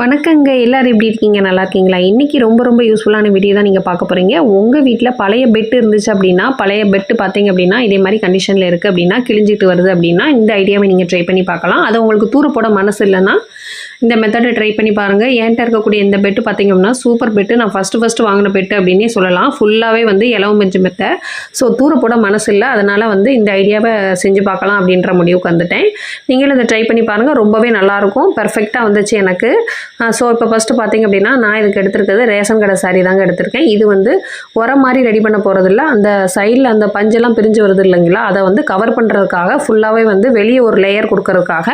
வணக்கங்க. எல்லாரும் எப்படி இருக்கீங்க? நல்லா இருக்கீங்களா? இன்றைக்கி ரொம்ப ரொம்ப யூஸ்ஃபுல்லான வீடியோ தான் நீங்கள் பார்க்க போகிறீங்க உங்கள் வீட்டில் பழைய பெட் இருந்துச்சு அப்படின்னா பழைய பெட்டு பார்த்தீங்க அப்படின்னா இதே மாதிரி கண்டிஷனில் இருக்குது அப்படின்னா கிழிஞ்சிட்டு வருது அப்படின்னா இந்த ஐடியாவை நீங்கள் ட்ரை பண்ணி பார்க்கலாம். அது உங்களுக்கு தூர போட மனசு இல்லைன்னா இந்த மெத்தடை ட்ரை பண்ணி பாருங்கள் என்கிட்ட இருக்கக்கூடிய இந்த பெட்டு பார்த்தீங்க அப்படின்னா சூப்பர் பெட்டு நான் ஃபஸ்ட்டு ஃபஸ்ட்டு வாங்கின பெட்டு அப்படின்னே சொல்லலாம். ஃபுல்லாகவே வந்து இலவு பெஞ்சு மெத்தை ஸோ தூர போட மனசு இல்லை. அதனால் வந்து இந்த ஐடியாவை செஞ்சு பார்க்கலாம் அப்படின்ற முடிவுக்கு வந்துட்டேன். நீங்களும் இதை ட்ரை பண்ணி பாருங்கள் ரொம்பவே நல்லாயிருக்கும் பர்ஃபெக்டாக வந்துச்சு எனக்கு. ஸோ இப்போ ஃபஸ்ட்டு பார்த்தீங்க அப்படின்னா நான் இதுக்கு எடுத்திருக்கிறது ரேஷன் கடை சாரி தாங்க எடுத்திருக்கேன். இது வந்து உரம் மாதிரி ரெடி பண்ண போகிறதில்ல அந்த சைடில் அந்த பஞ்செல்லாம் பிரிஞ்சு வருது இல்லைங்களா? அதை வந்து கவர் பண்ணுறதுக்காக ஃபுல்லாகவே வந்து வெளியே ஒரு லேயர் கொடுக்கறதுக்காக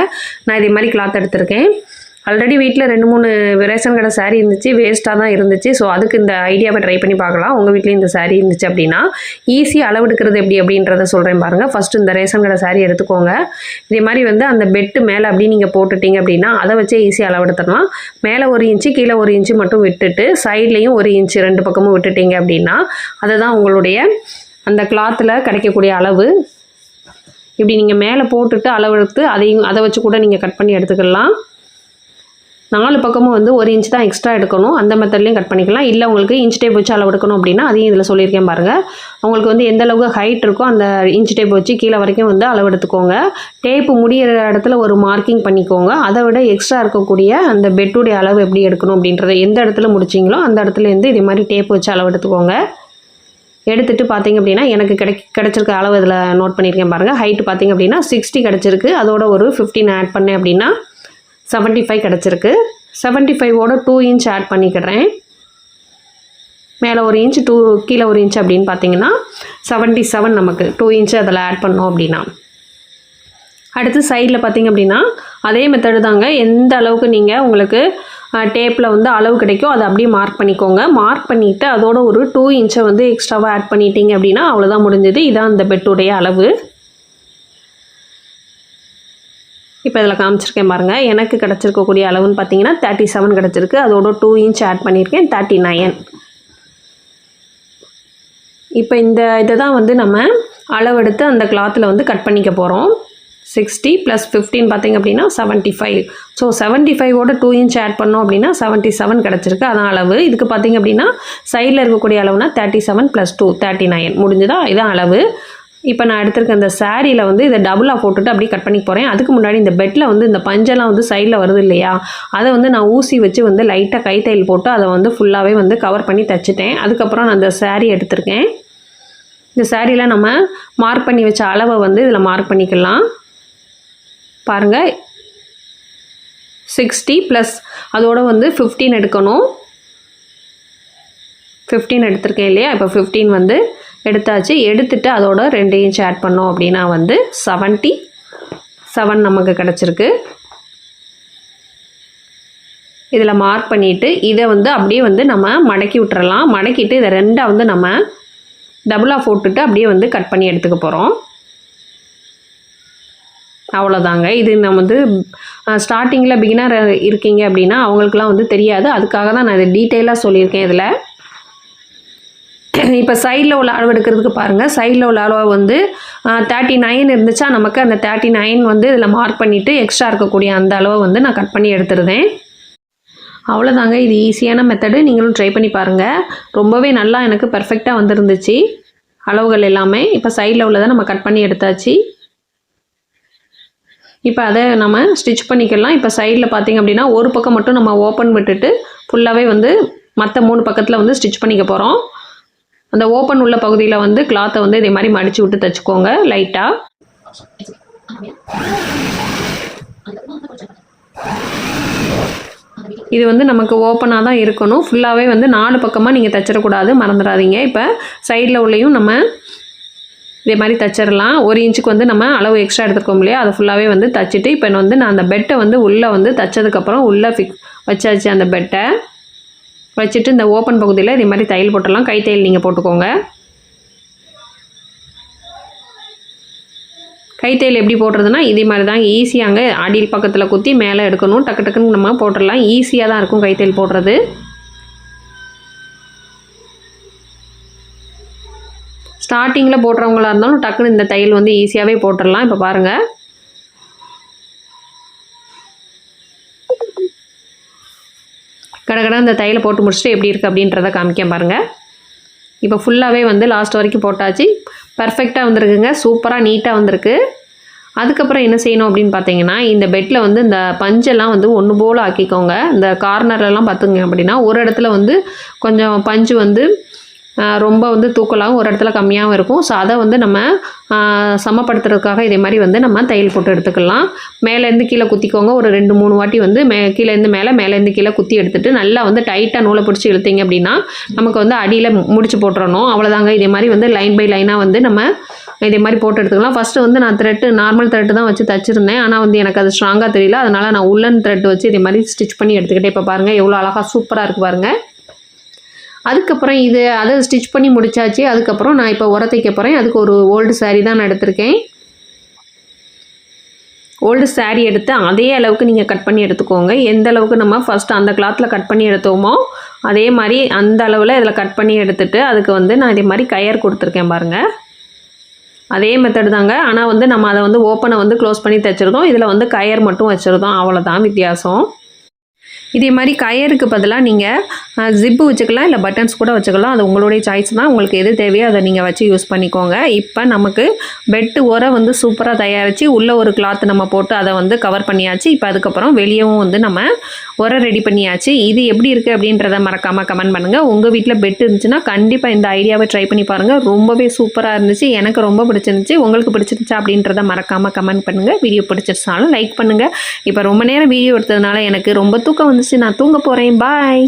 நான் இதே மாதிரி கிளாத் எடுத்திருக்கேன். ஆல்ரெடி வீட்டில் ரெண்டு மூணு ரேஷன் கடை சாரீ இருந்துச்சு வேஸ்ட்டாக தான் இருந்துச்சு. ஸோ அதுக்கு இந்த ஐடியாவை ட்ரை பண்ணி பார்க்கலாம். உங்கள் வீட்லேயும் இந்த சாரீ இருந்துச்சு அப்படின்னா ஈஸியாக அளவெடுக்கிறது எப்படி அப்படின்றத சொல்கிறேன் பாருங்கள் ஃபஸ்ட்டு இந்த ரேஷன் கடை சாரீ எடுத்துக்கோங்க. இதே மாதிரி வந்து அந்த பெட்டு மேலே அப்படி நீங்கள் போட்டுட்டீங்க அப்படின்னா அதை வச்சே ஈஸியாக அளவெடுத்துடலாம். மேலே ஒரு இன்ச்சு கீழே ஒரு இன்ச்சு மட்டும் விட்டுட்டு சைட்லேயும் ஒரு இன்ச்சு ரெண்டு பக்கமும் விட்டுட்டீங்க அப்படின்னா அதை தான் உங்களுடைய அந்த கிளாத்தில் கிடைக்கக்கூடிய அளவு. இப்படி நீங்கள் மேலே போட்டுட்டு அளவெடுத்து அதையும் அதை வச்சு கூட நீங்கள் கட் பண்ணி எடுத்துக்கலாம். நாலு பக்கமும் வந்து ஒரு இன்ச் தான் எக்ஸ்ட்ரா எடுக்கணும். அந்த மெத்தட்லேயும் கட் பண்ணிக்கலாம். இல்லை உங்களுக்கு இன்ச் டேப் வச்சு அளவு எடுக்கணும் அப்படின்னா அதையும் இதில் சொல்லியிருக்கேன் பாருங்கள் உங்களுக்கு வந்து எந்த அளவுக்கு ஹைட் இருக்கோ அந்த இன்ச் டேப் வச்சு கீழே வரைக்கும் வந்து அளவு எடுத்துக்கோங்க. டேப்பு முடியிற இடத்துல ஒரு மார்க்கிங் பண்ணிக்கோங்க. அதை விட எக்ஸ்ட்ரா இருக்கக்கூடிய அந்த பெட்டுடைய அளவு எப்படி எடுக்கணும் அப்படின்றத எந்த இடத்துல முடிச்சிங்களோ அந்த இடத்துலேருந்து இதே மாதிரி டேப் வச்சு அளவு எடுத்துக்கோங்க. எடுத்துட்டு பார்த்தீங்க அப்படின்னா எனக்கு கிடை கிடச்சிருக்க அளவு இதில் நோட் பண்ணியிருக்கேன் பாருங்கள் ஹைட்டு பார்த்தீங்க அப்படின்னா சிக்ஸ்டி கிடச்சிருக்கு. அதோட ஒரு ஃபிஃப்டின் ஆட் பண்ணேன் அப்படின்னா செவன்ட்டி ஃபைவ் கிடச்சிருக்கு. செவன்ட்டி ஃபைவோட டூ இன்ச் ஆட் பண்ணிக்கிறேன். மேலே ஒரு இன்ச் டூ கீழே ஒரு இன்ச் அப்படின்னு பார்த்தீங்கன்னா செவன்ட்டி செவன் நமக்கு டூ இன்ச்சு அதில் ஆட் பண்ணோம் அப்படின்னா. அடுத்து சைடில் பார்த்தீங்க அப்படின்னா அதே மெத்தடு தாங்க. எந்த அளவுக்கு நீங்கள் உங்களுக்கு டேப்பில் வந்து அளவு கிடைக்கோ அதை அப்படியே மார்க் பண்ணிக்கோங்க. மார்க் பண்ணிவிட்டு அதோட ஒரு டூ இன்ச்சை வந்து எக்ஸ்ட்ராவாக ஆட் பண்ணிட்டீங்க அப்படின்னா அவ்வளோதான் முடிஞ்சது. இதான் அந்த பெட்டுடைய அளவு. இப்போ இதில் காமிச்சிருக்கேன் பாருங்கள் எனக்கு கிடச்சிருக்கக்கூடிய அளவுன்னு பார்த்தீங்கன்னா தேர்ட்டி செவன் கிடச்சிருக்கு. அதோட டூ இன்ச் ஆட் பண்ணியிருக்கேன் தேர்ட்டி நைன் இப்போ இந்த இதை தான் வந்து நம்ம அளவெடுத்து அந்த கிளாத்தில் வந்து கட் பண்ணிக்க போகிறோம் சிக்ஸ்டி ப்ளஸ் ஃபிஃப்டீன் பார்த்தீங்க அப்படின்னா செவன்ட்டி ஃபைவ் ஸோ செவன்ட்டி ஃபைவோட டூ இன்ச் ஆட் பண்ணோம் அப்படின்னா செவன்ட்டி செவன் கிடச்சிருக்கு. அதான் அளவு. இதுக்கு பார்த்தீங்க அப்படின்னா சைடில் இருக்கக்கூடிய அளவுனா thirty seven plus two thirty nine முடிஞ்சுதா? இதான் அளவு. இப்போ நான் எடுத்திருக்க இந்த சாரியில் வந்து இதை டபுளாக போட்டுட்டு அப்படியே கட் பண்ணி போகிறேன் அதுக்கு முன்னாடி இந்த பெட்டில் வந்து இந்த பஞ்செல்லாம் வந்து சைடில் வருது இல்லையா? அதை வந்து நான் ஊசி வச்சு வந்து லைட்டாக கைத்தையில் போட்டு அதை வந்து ஃபுல்லாகவே வந்து கவர் பண்ணி தைச்சிட்டேன். அதுக்கப்புறம் நான் அந்த saree எடுத்திருக்கேன். இந்த சாரியில் நம்ம மார்க் பண்ணி வச்ச அளவை வந்து இதில் மார்க் பண்ணிக்கலாம். பாருங்கள் சிக்ஸ்டி ப்ளஸ் அதோட வந்து ஃபிஃப்டீன் எடுக்கணும். ஃபிஃப்டீன் எடுத்திருக்கேன் இல்லையா? இப்போ ஃபிஃப்டீன் வந்து எடுத்தாச்சு. எடுத்துட்டு அதோட ரெண்டு இன்ச் ஆட் பண்ணோம் அப்படின்னா வந்து செவன்ட்டி செவன் நமக்கு கிடச்சிருக்கு. இதில் மார்க் பண்ணிவிட்டு இதை வந்து அப்படியே வந்து நம்ம மடக்கி விட்டுறலாம். மடக்கிட்டு இதை ரெண்டாக வந்து நம்ம டபுளாக போட்டுட்டு அப்படியே வந்து கட் பண்ணி எடுத்துக்க போகிறோம் அவ்வளோதாங்க இது நம்ம வந்து ஸ்டார்டிங்கில் பிகினர் இருக்கீங்க அப்படின்னா அவங்களுக்குலாம் வந்து தெரியாது. அதுக்காக தான் நான் இதை டீட்டெயிலாக சொல்லியிருக்கேன் இதில். இப்போ சைடில் உள்ள அளவு எடுக்கிறதுக்கு பாருங்கள் சைடில் உள்ள அளவு வந்து தேர்ட்டி நைன் இருந்துச்சா நமக்கு அந்த தேர்ட்டி நைன் வந்து இதில் மார்க் பண்ணிவிட்டு எக்ஸ்ட்ரா இருக்கக்கூடிய அந்த அளவை வந்து நான் கட் பண்ணி எடுத்துருந்தேன் அவ்வளோதாங்க இது ஈஸியான மெத்தடு நீங்களும் ட்ரை பண்ணி பாருங்கள் ரொம்பவே நல்லா எனக்கு பர்ஃபெக்டாக வந்துருந்துச்சு. அளவுகள் எல்லாமே. இப்போ சைடில் உள்ளதை நம்ம கட் பண்ணி எடுத்தாச்சு. இப்போ அதை நம்ம ஸ்டிச் பண்ணிக்கலாம். இப்போ சைடில் பார்த்திங்க அப்படின்னா ஒரு பக்கம் மட்டும் நம்ம ஓப்பன் விட்டுட்டு ஃபுல்லாகவே வந்து மற்ற மூணு பக்கத்தில் வந்து ஸ்டிச் பண்ணிக்க போகிறோம் அந்த ஓப்பன் உள்ள பகுதியில் வந்து கிளாத்தை வந்து இதே மாதிரி மடித்து விட்டு தைச்சிக்கோங்க லைட்டாக இது வந்து நமக்கு ஓப்பனாக தான் இருக்கணும். ஃபுல்லாகவே வந்து நாலு பக்கமாக நீங்கள் தைச்சிடக்கூடாது மறந்துடாதீங்க. இப்போ சைடில் உள்ளேயும் நம்ம இதே மாதிரி தைச்சிடலாம். ஒரு இன்ச்சுக்கு வந்து நம்ம அளவு எக்ஸ்ட்ரா எடுத்துருக்கோம் இல்லையா? அதை ஃபுல்லாகவே வந்து தைச்சிட்டு இப்போ வந்து நான் அந்த பெட்டை வந்து உள்ளே வந்து தைச்சதுக்கப்புறம் உள்ளே ஃபிக் வச்சாச்சு அந்த பெட்டை வச்சுட்டு இந்த ஓப்பன் பகுதியில் இதே மாதிரி தையல் போட்டுடலாம். கை தையல் நீங்கள் போட்டுக்கோங்க. கைத்தையில் எப்படி போடுறதுனா இதே மாதிரி தான் ஈஸியாங்க. அடியில் பக்கத்தில் குத்தி மேலே எடுக்கணும். டக்கு டக்குன்னு நம்ம போட்டுடலாம். ஈஸியாக தான் இருக்கும் கைத்தையில் போடுறது. ஸ்டார்டிங்கில் போடுறவங்களா இருந்தாலும் டக்குன்னு இந்த தையல் வந்து ஈஸியாகவே போட்டுடலாம். இப்போ பாருங்கள் கடகடா அந்த தையலை போட்டு முடிச்சுட்டு எப்படி இருக்குது அப்படின்றத காமிக்க பாருங்கள் இப்போ ஃபுல்லாகவே வந்து லாஸ்ட் வரைக்கும் போட்டாச்சு. பர்ஃபெக்டாக வந்திருக்குங்க. சூப்பராக நீட்டாக வந்திருக்கு. அதுக்கப்புறம் என்ன செய்யணும் அப்படின்னு பார்த்தீங்கன்னா இந்த பெட்டில் வந்து இந்த பஞ்செல்லாம் வந்து ஒன்று போல் ஆக்கிக்கோங்க. இந்த கார்னர்லலாம் பார்த்துங்க அப்படின்னா ஒரு இடத்துல வந்து கொஞ்சம் பஞ்சு வந்து ரொம்ப வந்து தூக்கலாகவும் ஒரு இடத்துல கம்மியாகவும் இருக்கும். ஸோ அதை வந்து நம்ம சமப்படுத்துறதுக்காக இதே மாதிரி வந்து நம்ம தையல் போட்டு எடுத்துக்கலாம். மேலேருந்து கீழே குத்திக்கோங்க. ஒரு ரெண்டு மூணு வாட்டி வந்து மே கீழேருந்து மேலே மேலேருந்து கீழே குத்தி எடுத்துட்டு நல்லா வந்து டைட்டாக நூலை பிடிச்சி இழுத்தீங்க அப்படின்னா நமக்கு வந்து அடியில் முடிச்சு போட்டுறணும். அவ்வளோதாங்க இதே மாதிரி வந்து லைன் பை லைனாக வந்து நம்ம இதே மாதிரி போட்டு எடுத்துக்கலாம். ஃபஸ்ட்டு வந்து நான் த்ரெட்டு நார்மல் த்ரெட்டு தான் வச்சு தச்சிருந்தேன். ஆனால் வந்து எனக்கு அது ஸ்ட்ராங்காக தெரியல. அதனால் நான் உள்ளன் த்ரெட் வச்சு இதே மாதிரி ஸ்டிச் பண்ணி எடுத்துக்கிட்டே இப்போ பாருங்கள் எவ்வளோ அழகாக சூப்பராக இருக்குது பாருங்கள் அதுக்கப்புறம் இது அதை ஸ்டிச் பண்ணி முடிச்சாச்சு. அதுக்கப்புறம் நான் இப்போ உரத்தைக்க போகிறேன் அதுக்கு ஒரு ஓல்டு சாரீ தான் நான் எடுத்திருக்கேன். ஓல்டு சாரீ எடுத்து அதே அளவுக்கு நீங்கள் கட் பண்ணி எடுத்துக்கோங்க. எந்த அளவுக்கு நம்ம ஃபஸ்ட்டு அந்த கிளாத்தில் கட் பண்ணி எடுத்தோமோ அதே மாதிரி அந்த அளவில் இதில் கட் பண்ணி எடுத்துட்டு அதுக்கு வந்து நான் இதே மாதிரி கயர் கொடுத்துருக்கேன் பாருங்கள் அதே மெத்தடு தாங்க. ஆனால் வந்து நம்ம அதை வந்து ஓப்பனை வந்து க்ளோஸ் பண்ணி தைச்சிருக்கோம். இதில் வந்து கயர் மட்டும் வச்சுருந்தோம் அவ்வளோதான் வித்தியாசம். இதே மாதிரி கயருக்கு பதிலாக நீங்கள் ஜிப்பு வச்சுக்கலாம் இல்லை பட்டன்ஸ் கூட வச்சுக்கலாம். அது உங்களுடைய சாய்ஸ் தான். உங்களுக்கு எது தேவையோ அதை நீங்கள் வச்சு யூஸ் பண்ணிக்கோங்க. இப்போ நமக்கு பெட்டு உரை வந்து சூப்பராக தயாரித்து உள்ளே ஒரு கிளாத் நம்ம போட்டு அதை வந்து கவர் பண்ணியாச்சு. இப்போ அதுக்கப்புறம் வெளியவும் வந்து நம்ம உரை ரெடி பண்ணியாச்சு. இது எப்படி இருக்குது அப்படின்றத மறக்காமல் கமெண்ட் பண்ணுங்கள் உங்கள் வீட்டில் பெட் இருந்துச்சுன்னா கண்டிப்பாக இந்த ஐடியாவை ட்ரை பண்ணி பாருங்கள் ரொம்பவே சூப்பராக இருந்துச்சு. எனக்கு ரொம்ப பிடிச்சிருந்துச்சு. உங்களுக்கு பிடிச்சிருந்துச்சா அப்படின்றத மறக்காமல் கமெண்ட் பண்ணுங்கள் வீடியோ பிடிச்சிருச்சாலும் லைக் பண்ணுங்கள் இப்போ ரொம்ப நேரம் வீடியோ எடுத்ததுனால எனக்கு ரொம்ப தூக்கம் வந்து வந்துச்சு நான் தூங்க போகிறேன் பாய்